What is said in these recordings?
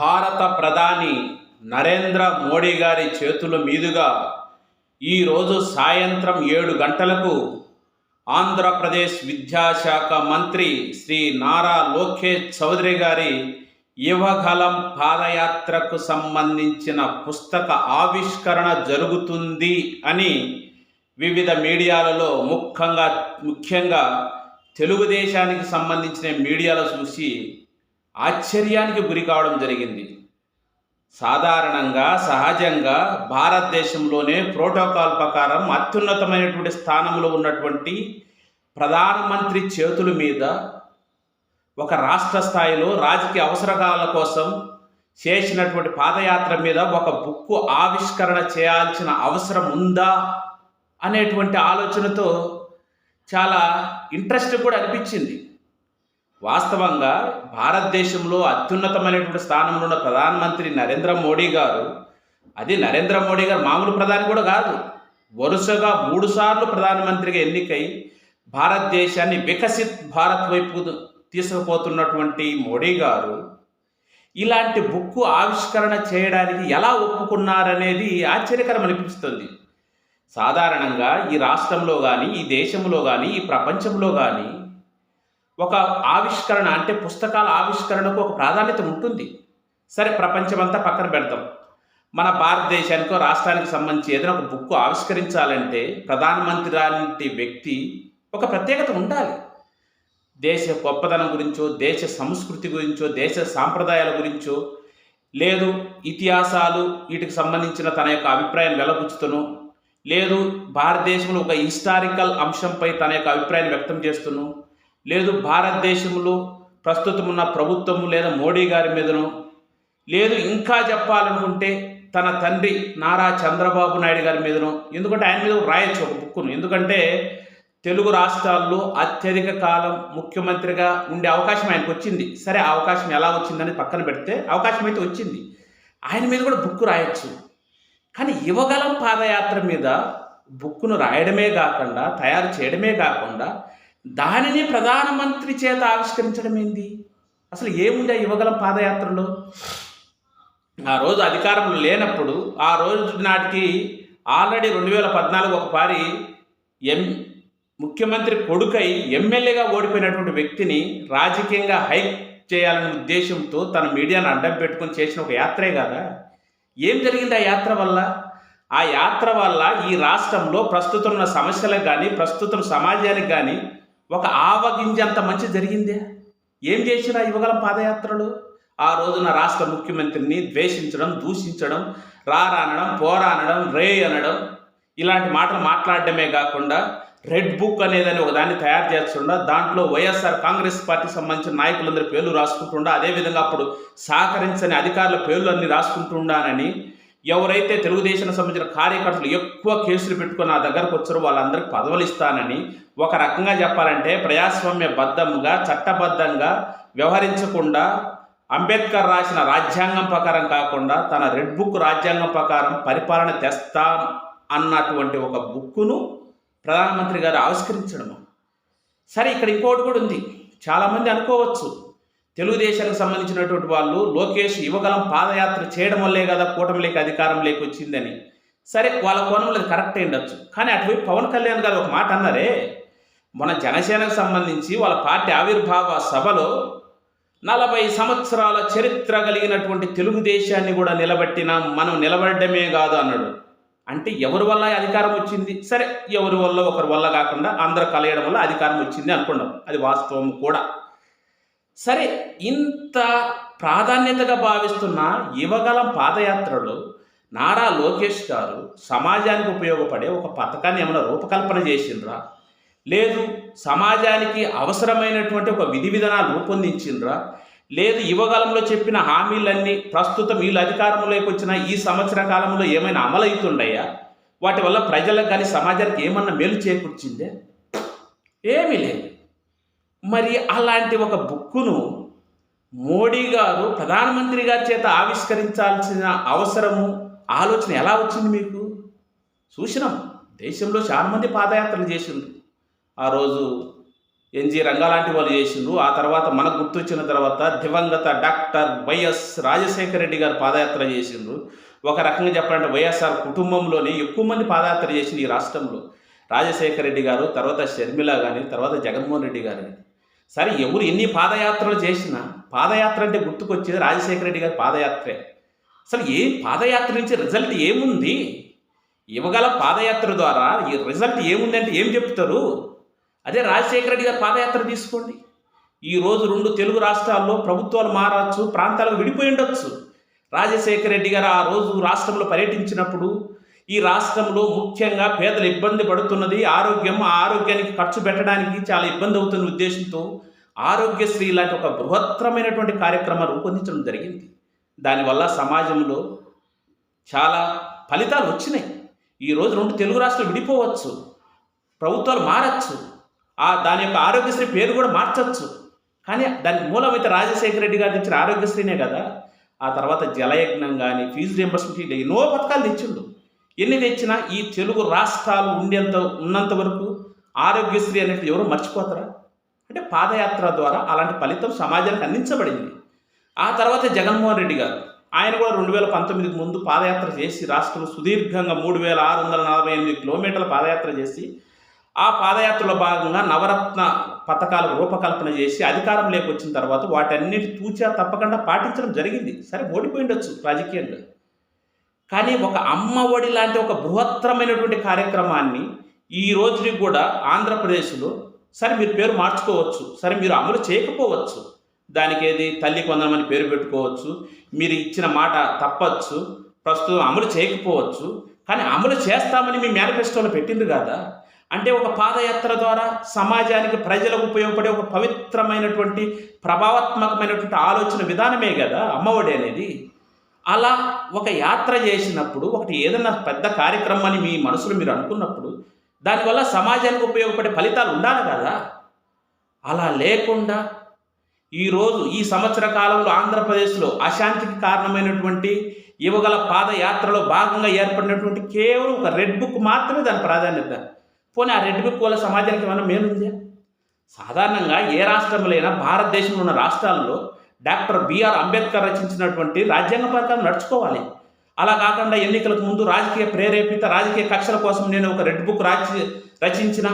భారత ప్రధాని నరేంద్ర మోడీ గారి చేతుల మీదుగా ఈరోజు సాయంత్రం ఏడు గంటలకు ఆంధ్రప్రదేశ్ విద్యాశాఖ మంత్రి శ్రీ నారా లోకేష్ చౌదరి గారి యువగలం పాదయాత్రకు సంబంధించిన పుస్తక ఆవిష్కరణ జరుగుతుంది అని వివిధ మీడియాలలో ముఖ్యంగా ముఖ్యంగా తెలుగుదేశానికి సంబంధించిన మీడియాలో చూసి ఆశ్చర్యానికి గురి కావడం జరిగింది. సాధారణంగా సహజంగా భారతదేశంలోనే ప్రోటోకాల్ ప్రకారం అత్యున్నతమైనటువంటి స్థానంలో ఉన్నటువంటి ప్రధానమంత్రి చేతుల మీద ఒక రాష్ట్ర స్థాయిలో రాజకీయ అవసరాల కోసం చేసినటువంటి పాదయాత్ర మీద ఒక బుక్కు ఆవిష్కరణ చేయాల్సిన అవసరం ఉందా అనేటువంటి ఆలోచనతో చాలా ఇంట్రెస్ట్ కూడా అనిపించింది. వాస్తవంగా భారతదేశంలో అత్యున్నతమైనటువంటి స్థానంలో ఉన్న ప్రధానమంత్రి నరేంద్ర మోడీ గారు అది నరేంద్ర మోడీ గారు మామూలు ప్రధాని కూడా కాదు వరుసగా మూడుసార్లు ప్రధానమంత్రిగా ఎన్నికై భారతదేశాన్ని వికసిత్ భారత్ వైపు తీసుకుపోతున్నటువంటి మోడీ గారు ఇలాంటి బుక్కు ఆవిష్కరణ చేయడానికి ఎలా ఒప్పుకున్నారనేది ఆశ్చర్యకరం అనిపిస్తుంది. సాధారణంగా ఈ రాష్ట్రంలో కానీ ఈ దేశంలో కానీ ఈ ప్రపంచంలో కానీ ఒక ఆవిష్కరణ అంటే పుస్తకాల ఆవిష్కరణకు ఒక ప్రాధాన్యత ఉంటుంది. సరే ప్రపంచమంతా పక్కన పెడతాం మన భారతదేశానికో రాష్ట్రానికి సంబంధించి ఏదైనా ఒక బుక్ ఆవిష్కరించాలంటే ప్రధానమంత్రి లాంటి వ్యక్తి ఒక ప్రత్యేకత ఉండాలి. దేశ గొప్పదనం గురించో దేశ సంస్కృతి గురించో దేశ సాంప్రదాయాల గురించో లేదు ఇతిహాసాలు వీటికి సంబంధించిన తన యొక్క అభిప్రాయం వెలబుచ్చుతను లేదు భారతదేశంలో ఒక హిస్టారికల్ అంశంపై తన యొక్క అభిప్రాయాన్ని వ్యక్తం చేస్తును లేదు భారతదేశంలో ప్రస్తుతం ఉన్న ప్రభుత్వము లేదా మోడీ గారి మీదనో లేదు ఇంకా చెప్పాలనుకుంటే తన తండ్రి నారా చంద్రబాబు నాయుడు గారి మీదనో ఎందుకంటే ఆయన మీద రాయొచ్చు ఒక బుక్కును. ఎందుకంటే తెలుగు రాష్ట్రాల్లో అత్యధిక కాలం ముఖ్యమంత్రిగా ఉండే అవకాశం ఆయనకు వచ్చింది. సరే ఆ అవకాశం ఎలా వచ్చిందని పక్కన పెడితే అవకాశం అయితే వచ్చింది. ఆయన మీద కూడా బుక్ రాయొచ్చు. కానీ యువగలం పాదయాత్ర మీద బుక్కును రాయడమే కాకుండా తయారు చేయడమే కాకుండా దానిని ప్రధానమంత్రి చేత ఆవిష్కరించడం ఏంది? అసలు ఏముంది ఆ యువగలం పాదయాత్రలో? ఆ రోజు అధికారంలో లేనప్పుడు ఆ రోజు నాటికి ఆల్రెడీ రెండు వేల పద్నాలుగు ఒకసారి ఎం ముఖ్యమంత్రి కొడుకై ఎమ్మెల్యేగా ఓడిపోయినటువంటి వ్యక్తిని రాజకీయంగా హైక్ చేయాలనే ఉద్దేశంతో తన మీడియాను అడ్డం పెట్టుకొని చేసిన ఒక యాత్రే కదా? ఏం జరిగింది ఆ యాత్ర వల్ల? ఆ యాత్ర వల్ల ఈ రాష్ట్రంలో ప్రస్తుతం ఉన్న సమస్యలకు కానీ ప్రస్తుతం సమాజానికి కానీ ఒక ఆవగింజంత మంచి జరిగిందే? ఏం చేసినా యువగలం పాదయాత్రలు? ఆ రోజున రాష్ట్ర ముఖ్యమంత్రిని ద్వేషించడం దూషించడం రారానడం పోరానడం రే అనడం ఇలాంటి మాటలు మాట్లాడడమే కాకుండా రెడ్ బుక్ అనేదని ఒక దాన్ని తయారు చేస్తుండ దాంట్లో వైఎస్ఆర్ కాంగ్రెస్ పార్టీకి సంబంధించిన నాయకులందరి పేర్లు రాసుకుంటుండా అదేవిధంగా అప్పుడు సహకరించని అధికారుల పేర్లు అన్ని రాసుకుంటుండానని ఎవరైతే తెలుగుదేశానికి సంబంధించిన కార్యకర్తలు ఎక్కువ కేసులు పెట్టుకుని నా దగ్గరకు వచ్చారో వాళ్ళందరికీ పదవులు ఇస్తానని ఒక రకంగా చెప్పాలంటే ప్రజాస్వామ్య బద్ధంగా చట్టబద్ధంగా వ్యవహరించకుండా అంబేద్కర్ రాసిన రాజ్యాంగం ప్రకారం కాకుండా తన రెడ్ బుక్ రాజ్యాంగం ప్రకారం పరిపాలన తెస్తాం అన్నటువంటి ఒక బుక్కును ప్రధానమంత్రి గారు ఆవిష్కరించడము. సరే ఇక్కడ ఇంకోటి కూడా ఉంది. చాలామంది అనుకోవచ్చు. తెలుగుదేశానికి సంబంధించినటువంటి వాళ్ళు లోకేష్ యువగలం పాదయాత్ర చేయడం వల్లే కదా కూటమి లేక అధికారం లేక వచ్చిందని సరే వాళ్ళ కోణంలో కరెక్ట్ అయ్యిండొచ్చు కానీ అటువైపు పవన్ కళ్యాణ్ గారు ఒక మాట అన్నారే మన జనసేనకు సంబంధించి వాళ్ళ పార్టీ ఆవిర్భావ సభలో నలభై సంవత్సరాల చరిత్ర కలిగినటువంటి తెలుగుదేశాన్ని కూడా నిలబెట్టిన మనం నిలబడమే కాదు అన్నాడు. అంటే ఎవరి వల్ల అధికారం వచ్చింది? సరే ఎవరి వల్ల? ఒకరి వల్ల కాకుండా అందరు కలయడం వల్ల అధికారం వచ్చింది అనుకున్నాం అది వాస్తవం కూడా. సరే ఇంత ప్రాధాన్యతగా భావిస్తున్న యువగలం పాదయాత్రలో నారా లోకేష్ గారు సమాజానికి ఉపయోగపడే ఒక పథకాన్ని ఏమైనా రూపకల్పన చేసిండ్రా? లేదు సమాజానికి అవసరమైనటువంటి ఒక విధి విధానాలు రూపొందించిండ్రా? లేదు యువకాలంలో చెప్పిన హామీలన్నీ ప్రస్తుతం వీళ్ళు అధికారంలోకి వచ్చిన ఈ సంవత్సర కాలంలో ఏమైనా అమలవుతుండయా? వాటి వల్ల ప్రజలకు కానీ సమాజానికి ఏమన్నా మేలు చేకూర్చిందే? ఏమీ లేదు. మరి అలాంటి ఒక బుక్కును మోడీ గారు ప్రధానమంత్రి గారి చేత ఆవిష్కరించాల్సిన అవసరము ఆలోచన ఎలా వచ్చింది మీకు? చూసినాం. దేశంలో చాలామంది పాదయాత్రలు చేసిండ్రు. ఆ రోజు ఎన్జి రంగాలాంటి వాళ్ళు చేసిండ్రు. ఆ తర్వాత మనకు గుర్తొచ్చిన తర్వాత దివంగత డాక్టర్ వైఎస్ రాజశేఖర రెడ్డి గారు పాదయాత్ర చేసిండ్రు. ఒక రకంగా చెప్పాలంటే వైఎస్ఆర్ కుటుంబంలోనే ఎక్కువ మంది పాదయాత్ర చేసింది ఈ రాష్ట్రంలో. రాజశేఖర రెడ్డి గారు తర్వాత షర్మిల కానీ తర్వాత జగన్మోహన్ రెడ్డి గారు కానీ సరే ఎవరు ఎన్ని పాదయాత్రలు చేసినా పాదయాత్ర అంటే గుర్తుకొచ్చేది రాజశేఖర రెడ్డి గారి పాదయాత్రే. అసలు ఏ పాదయాత్ర నుంచి రిజల్ట్ ఏముంది? ఇవ్వగల పాదయాత్ర ద్వారా ఈ రిజల్ట్ ఏముందంటే ఏం చెప్తారు? అదే రాజశేఖర రెడ్డి గారు పాదయాత్ర తీసుకోండి. ఈ రోజు రెండు తెలుగు రాష్ట్రాల్లో ప్రభుత్వాలు మారచ్చు ప్రాంతాలకు విడిపోయి ఉండొచ్చు. రాజశేఖర రెడ్డి గారు ఆ రోజు రాష్ట్రంలో పర్యటించినప్పుడు ఈ రాష్ట్రంలో ముఖ్యంగా పేదలు ఇబ్బంది పడుతున్నది ఆరోగ్యం ఆ ఆరోగ్యానికి ఖర్చు పెట్టడానికి చాలా ఇబ్బంది అవుతున్న ఉద్దేశంతో ఆరోగ్యశ్రీ లాంటి ఒక బృహత్తరమైనటువంటి కార్యక్రమాలు రూపొందించడం జరిగింది. దానివల్ల సమాజంలో చాలా ఫలితాలు వచ్చినాయి. ఈరోజు రెండు తెలుగు రాష్ట్రాలు విడిపోవచ్చు ప్రభుత్వాలు మారచ్చు. ఆ దాని యొక్క ఆరోగ్యశ్రీ పేరు కూడా మార్చచ్చు. కానీ దానికి మూలమైతే రాజశేఖర రెడ్డి గారు తెచ్చిన ఆరోగ్యశ్రీనే కదా. ఆ తర్వాత జలయజ్ఞం కానీ ఫీజు రియంబర్స్మెంట్ ఎన్నో పథకాలు తెచ్చిండు. ఎన్ని తెచ్చినా ఈ తెలుగు రాష్ట్రాలు ఉండేంత ఉన్నంత వరకు ఆరోగ్యశ్రీ అనేది ఎవరు మర్చిపోతారా? అంటే పాదయాత్ర ద్వారా అలాంటి ఫలితం సమాజానికి అందించబడింది. ఆ తర్వాత జగన్మోహన్ రెడ్డి గారు ఆయన కూడా రెండు వేల పంతొమ్మిదికి ముందు పాదయాత్ర చేసి రాష్ట్రంలో సుదీర్ఘంగా మూడు వేల ఆరు వందల నలభై ఎనిమిది కిలోమీటర్ల పాదయాత్ర చేసి ఆ పాదయాత్రలో భాగంగా నవరత్న పథకాలకు రూపకల్పన చేసి అధికారం లేకొచ్చిన తర్వాత వాటన్నిటి తూచా తప్పకుండా పాటించడం జరిగింది. సరే ఓడిపోయిండొచ్చు రాజకీయంగా కానీ ఒక అమ్మ ఒడి లాంటి ఒక బృహత్తరమైనటువంటి కార్యక్రమాన్ని ఈ రోజుకి కూడా ఆంధ్రప్రదేశ్లో సరే మీరు పేరు మార్చుకోవచ్చు సరే మీరు అమలు చేయకపోవచ్చు దానికి ఏది తల్లి కొందనమని పేరు పెట్టుకోవచ్చు మీరు ఇచ్చిన మాట తప్పచ్చు ప్రస్తుతం అమలు చేయకపోవచ్చు కానీ అమలు చేస్తామని మీ మేనిఫెస్టోలో పెట్టింది కదా. అంటే ఒక పాదయాత్ర ద్వారా సమాజానికి ప్రజలకు ఉపయోగపడే ఒక పవిత్రమైనటువంటి ప్రభావాత్మకమైనటువంటి ఆలోచన విధానమే కదా అమ్మఒడి అనేది. అలా ఒక యాత్ర చేసినప్పుడు ఒకటి ఏదైనా పెద్ద కార్యక్రమాన్ని మీ మనసులో మీరు అనుకున్నప్పుడు దానివల్ల సమాజానికి ఉపయోగపడే ఫలితాలు ఉండాలి కదా. అలా లేకుండా ఈరోజు ఈ సంవత్సర కాలంలో ఆంధ్రప్రదేశ్లో అశాంతికి కారణమైనటువంటి యువగల పాదయాత్రలో భాగంగా ఏర్పడినటువంటి కేవలం ఒక రెడ్ బుక్ మాత్రమే దాని ప్రాధాన్యత. పోనీ ఆ రెడ్ బుక్ వల్ల సమాజానికి ఏమైనా మేలుందా సాధారణంగా ఏ రాష్ట్రంలో భారతదేశంలో ఉన్న రాష్ట్రాల్లో డాక్టర్ బిఆర్ అంబేద్కర్ రచించినటువంటి రాజ్యాంగ పథకం నడుచుకోవాలి. అలా కాకుండా ఎన్నికలకు ముందు రాజకీయ ప్రేరేపిత రాజకీయ కక్షల కోసం నేను ఒక రెడ్ బుక్ రాచి రచించిన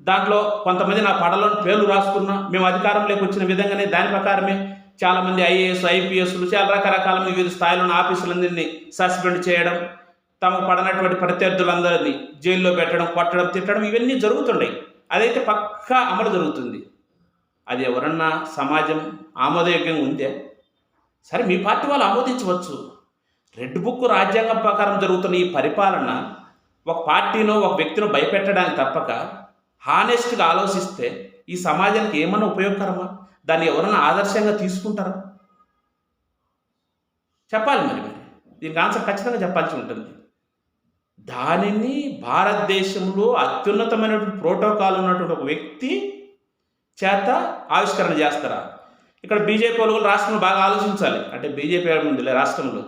దాంట్లో కొంతమంది నా పడలో పేర్లు రాసుకున్నా మేము అధికారంలోకి వచ్చిన విధంగానే దాని ప్రకారమే చాలామంది ఐఏఎస్ ఐపీఎస్లు చాలా రకరకాల వివిధ స్థాయిలో ఉన్న ఆఫీసులందరినీ సస్పెండ్ చేయడం తమకు పడనటువంటి ప్రత్యర్థులందరినీ జైల్లో పెట్టడం కొట్టడం తిట్టడం ఇవన్నీ జరుగుతుంటాయి అదైతే పక్కా అమలు జరుగుతుంది. అది ఎవరన్నా సమాజం ఆమోదయోగ్యంగా ఉందే? సరే మీ పార్టీ వాళ్ళు ఆమోదించవచ్చు. రెడ్ బుక్ రాజ్యాంగం ప్రకారం జరుగుతున్న ఈ పరిపాలన ఒక పార్టీనో ఒక వ్యక్తినో భయపెట్టడానికి తప్పక హానెస్ట్గా ఆలోచిస్తే ఈ సమాజానికి ఏమన్నా ఉపయోగకరమా? దాన్ని ఎవరన్నా ఆదర్శంగా తీసుకుంటారా? చెప్పాలి మరి మరి. దీనికి ఆన్సర్ ఖచ్చితంగా చెప్పాల్సి ఉంటుంది. దానిని భారతదేశంలో అత్యున్నతమైనటువంటి ప్రోటోకాల్ ఉన్నటువంటి ఒక వ్యక్తి చేత ఆవిష్కరణ చేస్తారా? ఇక్కడ బీజేపీ వాళ్ళు రాష్ట్రంలో బాగా ఆలోచించాలి. అంటే బీజేపీ ఉంది రాష్ట్రంలో.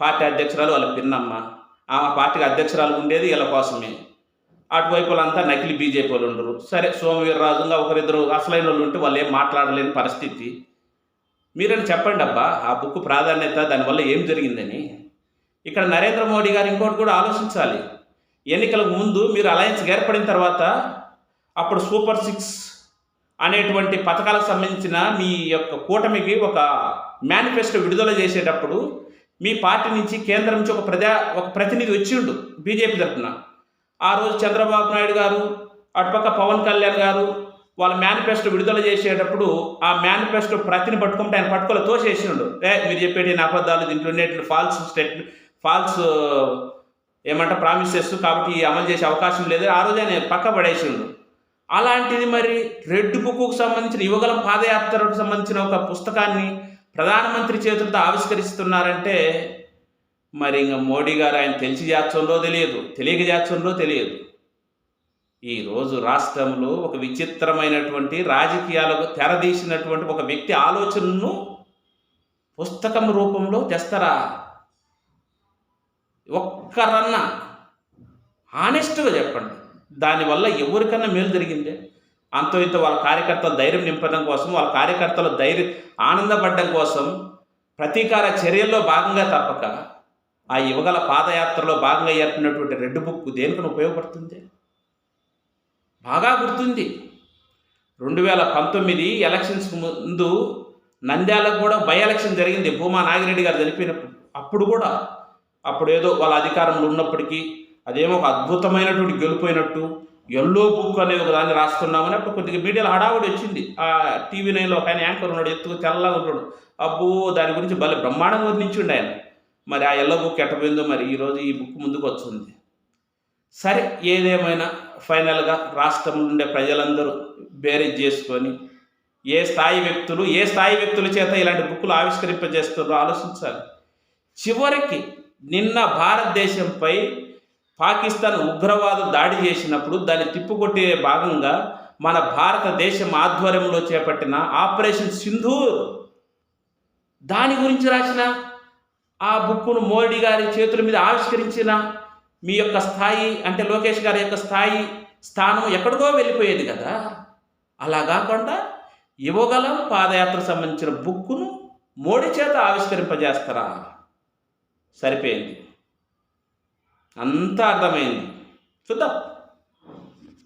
పార్టీ అధ్యక్షురాలు వాళ్ళ పిన్నమ్మ. ఆమె పార్టీకి అధ్యక్షురాలు ఉండేది వీళ్ళ కోసమే. అటువైపు వాళ్ళంతా నకిలీ బీజేపీ వాళ్ళు ఉండరు. సరే సోమవీర్రాజుగా ఒకరిద్దరు అసలైన వాళ్ళు ఉంటే వాళ్ళు ఏం మాట్లాడలేని పరిస్థితి. మీరని చెప్పండి అబ్బా ఆ బుక్ ప్రాధాన్యత దానివల్ల ఏం జరిగిందని. ఇక్కడ నరేంద్ర మోడీ గారు ఇంకోటి కూడా ఆలోచించాలి. ఎన్నికలకు ముందు మీరు అలయన్స్ ఏర్పడిన తర్వాత అప్పుడు సూపర్ సిక్స్ అనేటువంటి పథకాలకు సంబంధించిన మీ యొక్క కూటమికి ఒక మేనిఫెస్టో విడుదల చేసేటప్పుడు మీ పార్టీ నుంచి కేంద్రం నుంచి ఒక ప్రజా ఒక ప్రతినిధి వచ్చిండు బీజేపీ తరఫున. ఆ రోజు చంద్రబాబు నాయుడు గారు అటుపక్క పవన్ కళ్యాణ్ గారు వాళ్ళ మేనిఫెస్టో విడుదల చేసేటప్పుడు ఆ మేనిఫెస్టో ప్రతిని పట్టుకుంటే ఆయన పట్టుకోలే తోసేసిండు. ఏ మీరు చెప్పేటి అబద్ధాలు దీంట్లో ఉండేటువంటి ఫాల్స్ స్టేట్ ఫాల్స్ ఏమంట చేస్తూ కాబట్టి అమలు చేసే అవకాశం లేదు. ఆ రోజు ఆయన పక్క పడేసిండు. అలాంటిది మరి రెడ్ బుక్కు సంబంధించిన యువగలం పాదయాత్రకు సంబంధించిన ఒక పుస్తకాన్ని ప్రధానమంత్రి చేతులతో ఆవిష్కరిస్తున్నారంటే మరి ఇంకా మోడీ గారు ఆయన తెలిసి చేస్తుందో తెలియదు తెలియక చేస్తుందో తెలియదు. ఈరోజు రాష్ట్రంలో ఒక విచిత్రమైనటువంటి రాజకీయాలకు తెరదీసినటువంటి ఒక వ్యక్తి ఆలోచనను పుస్తకం రూపంలో తెస్తారా? ఒక్కరన్నా హానెస్ట్గా చెప్పండి. దానివల్ల ఎవరికన్నా మేలు జరిగిందే? అంతో ఇంత వాళ్ళ కార్యకర్తల ధైర్యం నింపడం కోసం వాళ్ళ కార్యకర్తల ధైర్యం ఆనందపడడం కోసం ప్రతీకార చర్యల్లో భాగంగా తప్పక ఆ యువగల పాదయాత్రలో భాగంగా ఏర్పడినటువంటి రెడ్ బుక్ దేనికని ఉపయోగపడుతుంది? బాగా గుర్తుంది. రెండు వేల పంతొమ్మిది ఎలక్షన్స్ ముందు నంద్యాలకు కూడా బై ఎలక్షన్ జరిగింది. భూమా నాగిరెడ్డి గారు జరిపినప్పుడు. అప్పుడు కూడా అప్పుడు ఏదో వాళ్ళ అధికారంలో ఉన్నప్పటికీ అదేమో ఒక అద్భుతమైనటువంటి గెలిపోయినట్టు ఎల్లో బుక్ అనే ఒక దాన్ని రాస్తున్నామని అప్పుడు కొద్దిగా మీడియాలో హడావుడి వచ్చింది. ఆ టీవీ నైన్లో ఒక ఆయన యాంకర్ ఉన్నాడు ఎత్తుకు తెల్లగా ఉంటాడు అబ్బో దాని గురించి భలే బ్రహ్మాండంగా వర్ణించిండు ఆయన. మరి ఆ ఎల్లో బుక్ ఎట్టబోయిందో మరి ఈరోజు ఈ బుక్ ముందుకు వస్తుంది సరే ఏదేమైనా ఫైనల్గా రాష్ట్రంలో ఉండే ప్రజలందరూ బేరేజ్ చేసుకొని ఏ స్థాయి వ్యక్తులు ఏ స్థాయి వ్యక్తుల చేత ఇలాంటి బుక్కులు ఆవిష్కరింపజేస్తున్నారో ఆలోచించాలి. చివరికి నిన్న భారతదేశంపై పాకిస్తాన్ ఉగ్రవాద దాడి చేసినప్పుడు దాన్ని తిప్పుకొట్టే భాగంగా మన భారతదేశం ఆధ్వర్యంలో చేపట్టిన ఆపరేషన్ సింధూర్. దాని గురించి రాసిన ఆ బుక్కును మోడీ గారి చేతుల మీద ఆవిష్కరించిన మీ యొక్క స్థాయి అంటే లోకేష్ గారి యొక్క స్థాయి స్థానం ఎక్కడికో వెళ్ళిపోయేది కదా. అలా కాకుండా ఇవ్వగలం పాదయాత్ర సంబంధించిన బుక్కును మోడీ చేత ఆవిష్కరింపజేస్తారా? సరిపోయింది. అంతా అర్థమైంది. చూద్దాం.